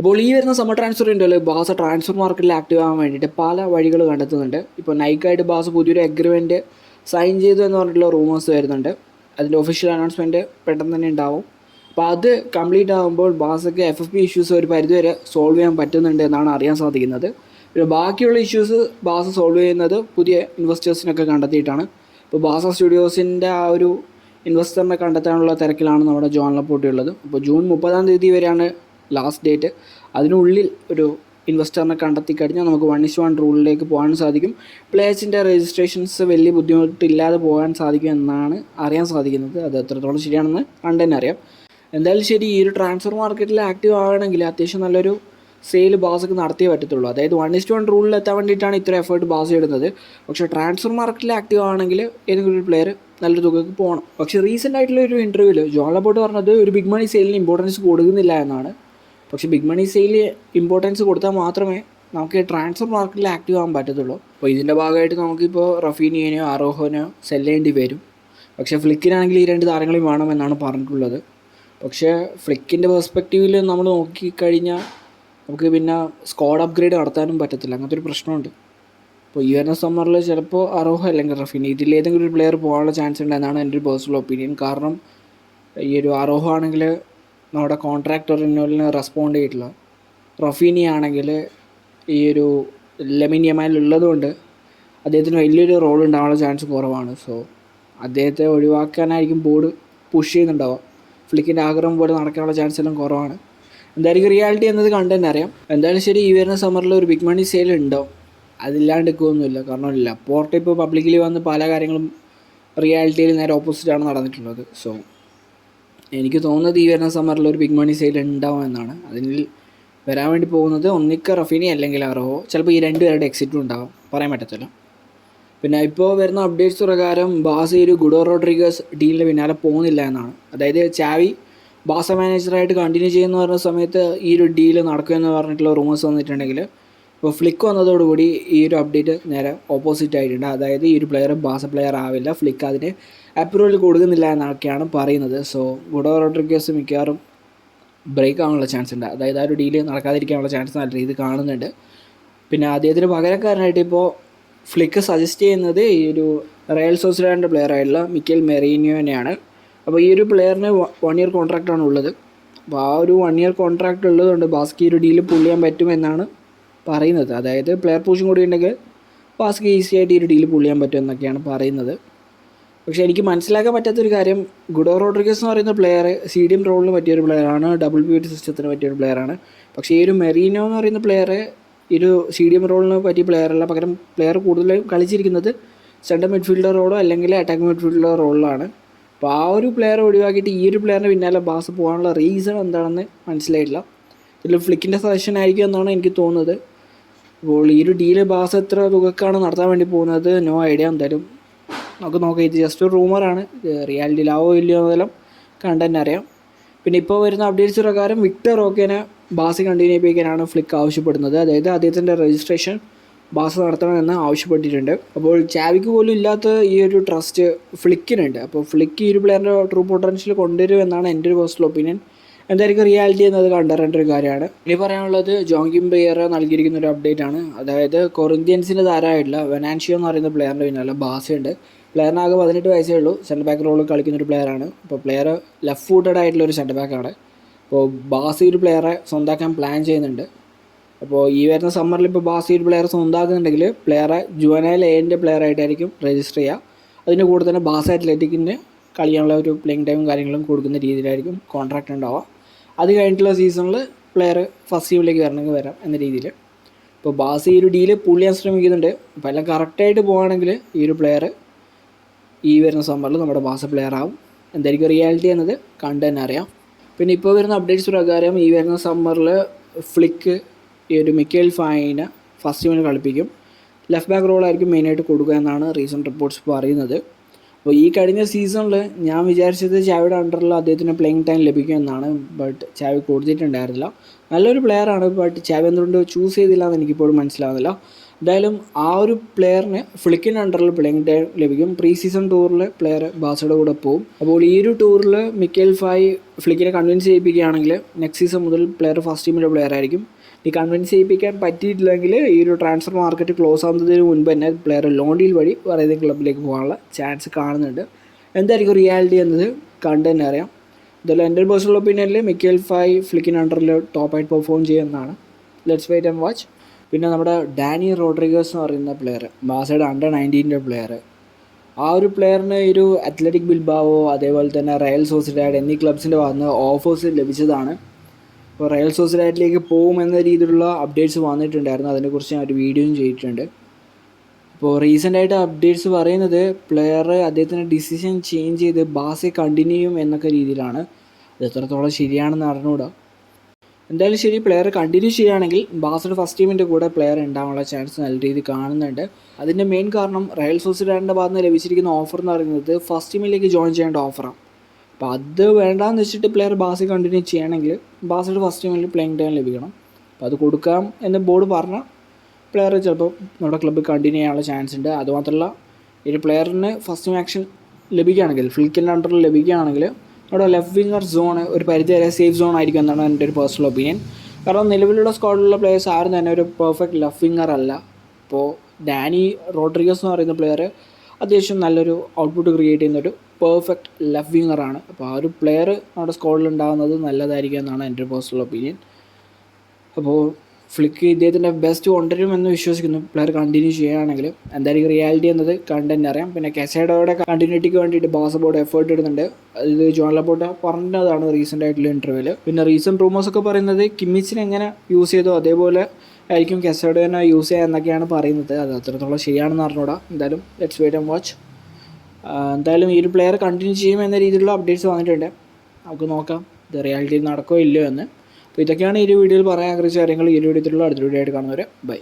അപ്പോൾ ഈ വരുന്ന സമ്മർ ട്രാൻസ്ഫർ ഉണ്ടല്ലോ ബാസ ട്രാൻസ്ഫർ മാർക്കറ്റിൽ ആക്റ്റീവ് ആവാൻ വേണ്ടിയിട്ട് പല വഴികൾ കണ്ടെത്തുന്നുണ്ട്. ഇപ്പോൾ നൈക്കായിട്ട് ബാസ പുതിയൊരു അഗ്രിമെന്റ് സൈൻ ചെയ്തു എന്ന് പറഞ്ഞിട്ടുള്ള റൂമേഴ്സ് വരുന്നുണ്ട്. അതിന്റെ ഒഫീഷ്യൽ അനൗൺസ്മെന്റ് പെട്ടെന്ന് തന്നെ ഉണ്ടാവും. അപ്പോൾ അത് കംപ്ലീറ്റ് ആകുമ്പോൾ ബാസയ്ക്ക് എഫ് എഫ് പി ഇഷ്യൂസ് ഒരു പരിധിവരെ സോൾവ് ചെയ്യാൻ പറ്റുന്നുണ്ട് എന്നാണ് അറിയാൻ സാധിക്കുന്നത്. പിന്നെ ബാക്കിയുള്ള ഇഷ്യൂസ് ബാസ സോൾവ് ചെയ്യുന്നത് പുതിയ ഇൻവെസ്റ്റേഴ്സിനൊക്കെ കണ്ടെത്തിയിട്ടാണ്. ഇപ്പോൾ ബാസ സ്റ്റുഡിയോസിന്റെ ആ ഒരു ഇൻവെസ്റ്ററിനെ കണ്ടെത്താനുള്ള തിരക്കിലാണ് നമ്മുടെ ജോൺ ലപ്പോട്ടി ഉള്ളത്. അപ്പോൾ ജൂൺ മുപ്പതാം തീയതി വരെയാണ് ലാസ്റ്റ് ഡേറ്റ് അതിനുള്ളിൽ ഒരു ഇൻവെസ്റ്ററിനെ കണ്ടെത്തി കഴിഞ്ഞാൽ നമുക്ക് വൺ ഇസ് വൺ റൂളിലേക്ക് പോകാൻ സാധിക്കും. പ്ലേയേഴ്സിന്റെ രജിസ്ട്രേഷൻസ് വലിയ ബുദ്ധിമുട്ടില്ലാതെ പോകാൻ സാധിക്കും എന്നാണ് അറിയാൻ സാധിക്കുന്നത്. അത് എത്രത്തോളം ശരിയാണെന്ന് കണ്ടു അറിയാം. എന്തായാലും ശരി ഈ ഒരു ട്രാൻസ്ഫർ മാർക്കറ്റിൽ ആക്റ്റീവ് ആവണമെങ്കിൽ അത്യാവശ്യം നല്ലൊരു സെയിൽ ബാസൊക്കെ നടത്തിയേ പറ്റത്തുള്ളൂ. അതായത് വൺ ഇസ്റ്റ് വൺ റൂളിൽ എത്താൻ വേണ്ടിയിട്ടാണ് ഇത്ര എഫേർട്ട് ബാസ് ഇടുന്നത്. പക്ഷേ ട്രാൻസ്ഫർ മാർക്കറ്റിൽ ആക്റ്റീവ് ആണെങ്കിൽ ഏതെങ്കിലും ഒരു പ്ലെയർ നല്ലൊരു തുകയ്ക്ക് പോകണം. പക്ഷേ റീസെന്റ് ആയിട്ടുള്ള ഒരു ഇന്റർവ്യൂവിൽ ജോൺ ലബോട്ട് പറഞ്ഞത് ഒരു ബിഗ് മണി സെയിലിന് ഇമ്പോർട്ടൻസ് കൊടുക്കുന്നില്ല എന്നാണ്. പക്ഷേ ബിഗ് മണി സെയിൽ ഇമ്പോർട്ടൻസ് കൊടുത്താൽ മാത്രമേ നമുക്ക് ട്രാൻസ്ഫർ മാർക്കറ്റിൽ ആക്റ്റീവ് ആകാൻ പറ്റത്തുള്ളൂ. അപ്പോൾ ഇതിന്റെ ഭാഗമായിട്ട് നമുക്കിപ്പോൾ റഫീനിയനെയോ അറോഹോനെയോ സെൽ ചെയ്യേണ്ടി വരും. പക്ഷേ ഫ്ലിക്കിനാണെങ്കിൽ ഈ രണ്ട് താരങ്ങളെയും വേണമെന്നാണ് പറഞ്ഞിട്ടുള്ളത്. പക്ഷേ ഫ്ലിക്കിന്റെ പെർസ്പെക്റ്റീവിൽ നമ്മൾ നോക്കിക്കഴിഞ്ഞാൽ നമുക്ക് പിന്നെ സ്ക്വാഡ് അപ്ഗ്രേഡ് നടത്താനും പറ്റത്തില്ല. അങ്ങനത്തെ ഒരു പ്രശ്നമുണ്ട്. അപ്പോൾ ഈ വരുന്ന സമ്മറിൽ ചിലപ്പോൾ അറോഹ അല്ലെങ്കിൽ റഫീൻ ഇതിലേതെങ്കിലും ഒരു പ്ലെയർ പോകാനുള്ള ചാൻസ് ഉണ്ട് എന്നാണ് എന്റെ ഒരു പേഴ്സണൽ ഒപ്പീനിയൻ കാരണം ഈ ഒരു അറോഹ ആണെങ്കിൽ നമ്മുടെ കോൺട്രാക്ട് റിന്യൂവലിന് റെസ്പോണ്ട് ചെയ്തിട്ടില്ല. റൊഫീനി ആണെങ്കിൽ ഈ ഒരു ലെമിൻ ഉള്ളതുകൊണ്ട് അദ്ദേഹത്തിന് വലിയൊരു റോൾ ഉണ്ടാവാനുള്ള ചാൻസ് കുറവാണ്. സോ അദ്ദേഹത്തെ ഒഴിവാക്കാനായിരിക്കും ബോർഡ് പുഷ് ചെയ്യുന്നുണ്ടാവുക. ഫ്ലിക്കിന്റെ ആഗ്രഹം പോലെ നടക്കാനുള്ള ചാൻസ് എല്ലാം കുറവാണ്. എന്തായിരിക്കും റിയാലിറ്റി എന്നത് കണ്ടു തന്നെ അറിയാം. എന്തായാലും ശരി ഈ വരുന്ന സമ്മറിൽ ഒരു ബിഗ് മണി സെയിൽ ഉണ്ടോ? അതില്ലാണ്ട് നിൽക്കുകയൊന്നുമില്ല കാരണം പോർട്ട് ഇപ്പോൾ പബ്ലിക്കലി വന്ന് പല കാര്യങ്ങളും റിയാലിറ്റിയിൽ നേരെ ഓപ്പോസിറ്റാണ് നടന്നിട്ടുള്ളത്. സോ എനിക്ക് തോന്നുന്നത് ഈ വരുന്ന സമ്മറിൽ ഒരു ബിഗ് മണി സെയിൽ ഉണ്ടാവും എന്നാണ്. അതിൽ വരാൻ വേണ്ടി പോകുന്നത് ഒന്നിക്ക റഫീനി അല്ലെങ്കിൽ അറോ. ചിലപ്പോൾ ഈ രണ്ട് പേരുടെ എക്സിറ്റും ഉണ്ടാവും. പറയാൻ പറ്റത്തില്ല. പിന്നെ ഇപ്പോൾ വരുന്ന അപ്ഡേറ്റ്സ് പ്രകാരം ബാസ ഒരു ഗുഡോ റോഡ്രിഗസ് ഡീലിന്റെ പിന്നാലെ പോകുന്നില്ല എന്നാണ്. അതായത് ചാവി ബാസ മാനേജറായിട്ട് കണ്ടിന്യൂ ചെയ്യുന്ന പറഞ്ഞ സമയത്ത് ഈ ഒരു ഡീൽ നടക്കുമെന്ന് പറഞ്ഞിട്ടുള്ള റൂമേഴ്സ് വന്നിട്ടുണ്ടെങ്കിൽ ഇപ്പോൾ ഫ്ലിക്ക് വന്നതോടുകൂടി ഈ ഒരു അപ്ഡേറ്റ് നേരെ ഓപ്പോസിറ്റ് ആയിട്ടുണ്ട്. അതായത് ഈ ഒരു പ്ലെയർ ബാസ പ്ലെയർ ആവില്ല. ഫ്ലിക്ക് അതിന് അപ്രൂവൽ കൊടുക്കുന്നില്ല എന്നൊക്കെയാണ് പറയുന്നത്. സോ ഗുഡോ റോഡ്രിഗസ് മിക്കവാറും ബ്രേക്ക് ആവാനുള്ള ചാൻസ് ഉണ്ട്. അതായത് ആ ഒരു ഡീൽ നടക്കാതിരിക്കാനുള്ള ചാൻസ് നല്ല രീതിയിൽ കാണുന്നുണ്ട്. പിന്നെ അദ്ദേഹത്തിന് പകരക്കാരനായിട്ട് ഇപ്പോൾ ഫ്ലിക്ക് സജസ്റ്റ് ചെയ്യുന്നത് ഈ ഒരു റയൽ സോസിലാന്റെ പ്ലെയർ ആയിട്ടുള്ള മിക്കൽ മെറീനിയോനെയാണ് അപ്പോൾ ഈ ഒരു പ്ലെയറിന് വൺ ഇയർ കോൺട്രാക്റ്റാണ് ഉള്ളത്. അപ്പോൾ ആ ഒരു വൺ ഇയർ കോൺട്രാക്റ്റ് ഉള്ളതുകൊണ്ട് ബാസ്കി ഒരു ഡീൽ പുൾ ചെയ്യാൻ പറ്റുമെന്നാണ് പറയുന്നത്. അതായത് പ്ലെയർ പൂഷും കൂടി ഉണ്ടെങ്കിൽ ബാസ്കി ഈസി ആയിട്ട് ഈ ഒരു ഡീൽ പുൾ ചെയ്യാൻ പറ്റും എന്നൊക്കെയാണ് പറയുന്നത്. പക്ഷേ എനിക്ക് മനസ്സിലാക്കാൻ പറ്റാത്തൊരു കാര്യം ഗുഡോ റോഡ്രിഗസ് എന്ന് പറയുന്ന പ്ലെയർ സി ഡി എം റോളിന് പറ്റിയൊരു പ്ലെയറാണ് ഡബിൾ പി സിസ്റ്റത്തിന് പറ്റിയൊരു പ്ലെയറാണ് പക്ഷേ ഈ ഒരു മെറീനോ എന്ന് പറയുന്ന പ്ലെയർ ഈ ഒരു സി ഡി എം റോളിന് പറ്റിയ പ്ലെയറല്ല പകരം പ്ലെയർ കൂടുതലും കളിച്ചിരിക്കുന്നത് സെന്റർ മിഡ്ഫീൽഡർ റോളോ അല്ലെങ്കിൽ അറ്റാക്ക് മിഡ്ഫീൽഡർ റോളിലാണ്. അപ്പോൾ ആ ഒരു പ്ലെയർ ഒഴിവാക്കിയിട്ട് ഈ ഒരു പ്ലെയറിന്റെ പിന്നാലെ ബാസ് പോകാനുള്ള റീസൺ എന്താണെന്ന് മനസ്സിലായിട്ടില്ല. ഇതിൽ ഫ്ലിക്കിന്റെ സജഷൻ ആയിരിക്കും എന്നാണ് എനിക്ക് തോന്നുന്നത്. അപ്പോൾ ഈ ഒരു ഡീൽ ബാസ് എത്ര തുകക്കാണ് നടത്താൻ വേണ്ടി പോകുന്നത്? നോ ഐഡിയ എന്തായാലും നമുക്ക് നോക്കാം. ഇത് ജസ്റ്റ് ഒരു റൂമറാണ് റിയാലിറ്റിയിലാവോ ഇല്ലയോ എന്നെല്ലാം കണ്ടെന്നെ അറിയാം. പിന്നെ ഇപ്പോൾ വരുന്ന അപ്ഡേറ്റ്സ് പ്രകാരം വിക്ടർ ഓക്കേനെ ബാസ് കണ്ടിന്യൂ ചെയ്യിപ്പിക്കാനാണ് ഫ്ലിക്ക് ആവശ്യപ്പെടുന്നത്. അതായത് അദ്ദേഹത്തിന്റെ രജിസ്ട്രേഷൻ ബാസ് നടത്തണമെന്ന് ആവശ്യപ്പെട്ടിട്ടുണ്ട്. അപ്പോൾ ചാവിക്ക് പോലും ഇല്ലാത്ത ഈ ഒരു ട്രസ്റ്റ് ഫ്ലിക്കിനുണ്ട്. അപ്പോൾ ഫ്ലിക്ക് ഈ ഒരു പ്ലെയറിന്റെ ട്രൂ പൊട്ടൻഷ്യൽ കൊണ്ടുവരും എന്നാണ് എന്റെ ഒരു പേഴ്സണൽ ഒപ്പീനിയൻ എന്തായിരിക്കും റിയാലിറ്റി എന്നത് കണ്ടറിയേണ്ട ഒരു കാര്യമാണ്. ഇനി പറയാനുള്ളത് ജോങ്കിം പ്ലെയർ നൽകിയിരിക്കുന്ന ഒരു അപ്ഡേറ്റ് ആണ്. അതായത് കൊറിന്ത്യൻസിന്റെ താരമായിട്ടുള്ള വെനാൻഷിയോ എന്ന് പറയുന്ന പ്ലെയറിന്റെ പിന്നാലെ ബാസയുണ്ട്. പ്ലെയറിനാകെ പതിനെട്ട് വയസ്സേ ഉള്ളൂ. സെന്റർ ബാക്ക് റോളിൽ കളിക്കുന്ന ഒരു പ്ലെയറാണ്. അപ്പോൾ പ്ലെയർ ലെഫ്റ്റ് ഫൂട്ടഡ് ആയിട്ടുള്ള ഒരു സെന്റർ ബാക്കാണ് അപ്പോൾ ബാസി ഒരു പ്ലെയറെ സ്വന്തമാക്കാൻ പ്ലാൻ ചെയ്യുന്നുണ്ട്. അപ്പോൾ ഈ വരുന്ന സമ്മറിൽ ഇപ്പോൾ ബാസി ഒരു പ്ലെയർ സ്വന്തമാക്കുന്നുണ്ടെങ്കിൽ പ്ലെയറെ ജുവനൈൽ എന്റെ പ്ലെയർ ആയിട്ടായിരിക്കും രജിസ്റ്റർ ചെയ്യുക. അതിന്റെ കൂടെ തന്നെ ബാസ അത്ലറ്റിക്കിന് കളിക്കാനുള്ള ഒരു പ്ലേയിങ് ടൈമും കാര്യങ്ങളും കൊടുക്കുന്ന രീതിയിലായിരിക്കും കോൺട്രാക്റ്റ് ഉണ്ടാവുക. അത് കഴിഞ്ഞിട്ടുള്ള സീസണിൽ പ്ലെയർ ഫസ്റ്റ് ടീമിലേക്ക് വരണമെങ്കിൽ വരാം എന്ന രീതിയിൽ. ഇപ്പോൾ ബാസി ഈ ഒരു ഡീൽ പുള്ളി ചെയ്യാൻ ശ്രമിക്കുന്നുണ്ട്. അപ്പോൾ എല്ലാം കറക്റ്റായിട്ട് പോകുകയാണെങ്കിൽ ഈ ഒരു പ്ലെയർ ഈ വരുന്ന സമ്മറിൽ നമ്മുടെ ബാസ പ്ലെയർ ആവും. എന്തായിരിക്കും റിയാലിറ്റി എന്നത് കണ്ടു തന്നെ അറിയാം. പിന്നെ ഇപ്പോൾ വരുന്ന അപ്ഡേറ്റ്സ് പ്രകാരം ഈ വരുന്ന സമ്മറിൽ ഫ്ലിക്ക് ഈ ഒരു മിക്കേൽ ഫൈന് ഫസ്റ്റ് ടീമിന് കളിപ്പിക്കും. ലെഫ്റ്റ് ബാക്ക് റോളായിരിക്കും മെയിനായിട്ട് കൊടുക്കുക എന്നാണ് റീസെന്റ് റിപ്പോർട്ട്സ് പറയുന്നത്. അപ്പോൾ ഈ കഴിഞ്ഞ സീസണിൽ ഞാൻ വിചാരിച്ചത് ചാവിയുടെ അണ്ടറിൽ അദ്ദേഹത്തിന് പ്ലേയിങ് ടൈം ലഭിക്കും എന്നാണ് ബട്ട് ചാവി കൊടുത്തിട്ടുണ്ടായിരുന്നില്ല. നല്ലൊരു പ്ലെയറാണ് ബട്ട് ചാവി എന്തുകൊണ്ട് ചൂസ് ചെയ്തില്ല എന്ന് എനിക്കിപ്പോഴും മനസ്സിലാവുന്നില്ല. എന്തായാലും ആ ഒരു പ്ലെയറിന് ഫ്ലിക്കിൻ അണ്ടറിൽ പ്ലേയിങ് ടൈം ലഭിക്കും. പ്രീ സീസൺ ടൂറിൽ പ്ലെയർ ബാസയുടെ കൂടെ പോകും അപ്പോൾ ഈ ഒരു ടൂറിൽ മിക്കേൽ ഫായ് ഫ്ലിക്കിനെ കൺവിൻസ് ചെയ്യിപ്പിക്കുകയാണെങ്കിൽ നെക്സ്റ്റ് സീസൺ മുതൽ പ്ലെയർ ഫസ്റ്റ് ടീമിന്റെ പ്ലെയർ ആയിരിക്കും. ഈ കൺവിൻസ് ചെയ്യിപ്പിക്കാൻ പറ്റിയിട്ടില്ലെങ്കിൽ ഈ ഒരു ട്രാൻസ്ഫർ മാർക്കറ്റ് ക്ലോസ് ആകുന്നതിന് മുൻപ് തന്നെ പ്ലെയർ ലോൺ ഡീൽ വഴി വേറെ ഏതെങ്കിലും ക്ലബിലേക്ക് പോകാനുള്ള ചാൻസ് കാണുന്നുണ്ട്. എന്തായിരിക്കും റിയാലിറ്റി എന്നത് കണ്ടു തന്നെ അറിയാം. ഇതെല്ലാം എന്റെ പേഴ്സണൽ ഒപ്പീനിയനിൽ മിക്കേൽ ഫായ് ഫ്ലിക്കിൻ അണ്ടറിൽ ടോപ്പായിട്ട് പെർഫോം ചെയ്യുന്നതാണ്. ലെറ്റ്സ് വെയിറ്റ് ആൻഡ് വാച്ച് പിന്നെ നമ്മുടെ ഡാനി റോഡ്രിഗേഴ്സ് എന്ന് പറയുന്ന പ്ലെയർ ബാസയുടെ അണ്ടർ നയന്റീന്റെ പ്ലെയർ ആ ഒരു പ്ലെയറിന് ഒരു അത്ലറ്റിക് ബിൽബാവോ അതേപോലെ തന്നെ റയൽ സോസിഡാഡ് എന്നീ ക്ലബ്സിന്റെ ഭാഗത്ത് നിന്ന് ഓഫേഴ്സ് ലഭിച്ചതാണ്. അപ്പോൾ റയൽ സോസിഡാഡിലേക്ക് പോകുമെന്ന രീതിയിലുള്ള അപ്ഡേറ്റ്സ് വന്നിട്ടുണ്ടായിരുന്നു. അതിനെക്കുറിച്ച് ഞാൻ ഒരു വീഡിയോയും ചെയ്തിട്ടുണ്ട്. ഇപ്പോൾ റീസെന്റായിട്ട് അപ്ഡേറ്റ്സ് പറയുന്നത് പ്ലെയർ അദ്ദേഹത്തിന്റെ ഡിസിഷൻ ചേഞ്ച് ചെയ്ത് ബാസെ കണ്ടിന്യൂ ചെയ്യും എന്നൊക്കെ രീതിയിലാണ്. അത് എത്രത്തോളം ശരിയാണെന്ന് അറിഞ്ഞുകൂടാ. എന്തായാലും ശരി പ്ലെയർ കണ്ടിന്യൂ ചെയ്യുകയാണെങ്കിൽ ബാസയുടെ ഫസ്റ്റ് ടീമിന്റെ കൂടെ പ്ലെയർ ഉണ്ടാകാനുള്ള ചാൻസ് നല്ല രീതിയിൽ കാണുന്നുണ്ട്. അതിന്റെ മെയിൻ കാരണം റയൽ സൊസൈറ്റിയുടെ ഭാഗത്ത് നിന്ന് ലഭിച്ചിരിക്കുന്ന ഓഫർ എന്ന് പറയുന്നത് ഫസ്റ്റ് ടീമിലേക്ക് ജോയിൻ ചെയ്യേണ്ട ഓഫറാണ് അപ്പോൾ അത് വേണ്ടാന്ന് വെച്ചിട്ട് പ്ലെയർ ബാസി കണ്ടിന്യൂ ചെയ്യണമെങ്കിൽ ബാസയുടെ ഫസ്റ്റ് ടീമിൽ പ്ലേയിങ് ടൈം ലഭിക്കണം. അപ്പോൾ അത് കൊടുക്കാം എന്ന് ബോർഡ് പറഞ്ഞാൽ പ്ലെയർ ചിലപ്പോൾ നമ്മുടെ ക്ലബ്ബ് കണ്ടിന്യൂ ചെയ്യാനുള്ള ചാൻസ് ഉണ്ട്. അതുമാത്രമല്ല ഒരു പ്ലെയറിന് ഫസ്റ്റ് ടീം ആക്ഷൻ ലഭിക്കുകയാണെങ്കിൽ ഫ്ലിക്കിന്റെ അണ്ടറിൽ ലഭിക്കുകയാണെങ്കിൽ അവിടെ ലെഫ്റ്റ് വിങ്ങർ സോൺ ഒരു പരിധി വരെ സേഫ് സോൺ ആയിരിക്കും എന്നാണ് എന്റെ ഒരു പേഴ്സണൽ ഒപ്പീനിയൻ കാരണം നിലവിലുള്ള സ്ക്വാഡിലുള്ള പ്ലേയേഴ്സ് ആരും തന്നെ ഒരു പെർഫെക്റ്റ് ലെഫ്റ്റ് വിങ്ങർ അല്ല. ഇപ്പോൾ ഡാനി റോഡ്രിഗസ് എന്ന് പറയുന്ന പ്ലെയർ അത്യാവശ്യം നല്ലൊരു ഔട്ട്പുട്ട് ക്രിയേറ്റ് ചെയ്യുന്ന ഒരു പെർഫെക്റ്റ് ലെഫ്റ്റ് വിങ്ങറാണ് അപ്പോൾ ആ ഒരു പ്ലെയർ നമ്മുടെ സ്ക്വാഡിൽ ഉണ്ടാകുന്നത് നല്ലതായിരിക്കും എന്നാണ് എന്റെ പേഴ്സണൽ ഒപ്പീനിയൻ അപ്പോൾ ഫ്ലിക്ക് ഇദ്ദേഹത്തിന്റെ ബെസ്റ്റ് കൊണ്ടുവരുമെന്ന് വിശ്വസിക്കുന്നു. പ്ലെയർ കണ്ടിന്യൂ ചെയ്യുകയാണെങ്കിൽ എന്തായാലും റിയാലിറ്റി എന്നത് കണ്ടന്റ് അറിയാം. പിന്നെ കെസൈഡോയുടെ കണ്ടിന്യൂറ്റിക്ക് വേണ്ടിയിട്ട് ബാസ് ബോർഡ് എഫേർട്ട് ഇടുന്നുണ്ട്. ഇത് ജോൺ ലബോട്ട പറഞ്ഞതാണ് റീസെന്റ് ആയിട്ടുള്ള ഇന്റർവ്യൂവിൽ പിന്നെ റീസെന്റ് റൂമേഴ്സ് ഒക്കെ പറയുന്നത് കിമ്മിച്ചിനെ എങ്ങനെ യൂസ് ചെയ്തോ അതേപോലെ ആയിരിക്കും കെസേഡോ തന്നെ യൂസ് ചെയ്യുക എന്നൊക്കെയാണ് പറയുന്നത്. അത് അത്രത്തോളം ശരിയാണെന്ന് അറിഞ്ഞൂടാ. എന്തായാലും ലെറ്റ്സ് വെയിറ്റ് ആൻഡ് വാച്ച് എന്തായാലും ഈ ഒരു പ്ലെയർ കണ്ടിന്യൂ ചെയ്യുമെന്ന രീതിയിലുള്ള അപ്ഡേറ്റ്സ് വന്നിട്ടുണ്ട്. നമുക്ക് നോക്കാം. ഇത് റിയാലിറ്റി നടക്കോ ഇല്ലയോ എന്ന്. അപ്പോൾ ഇതൊക്കെയാണ് ഈ ഒരു വീഡിയോയിൽ പറയാൻ ആഗ്രഹിച്ച കാര്യങ്ങൾ. ഈ ഒരു വീഡിയോത്തിലുള്ള അടുത്ത വീഡിയോ ആയിട്ട് കാണുന്നവരെ ബൈ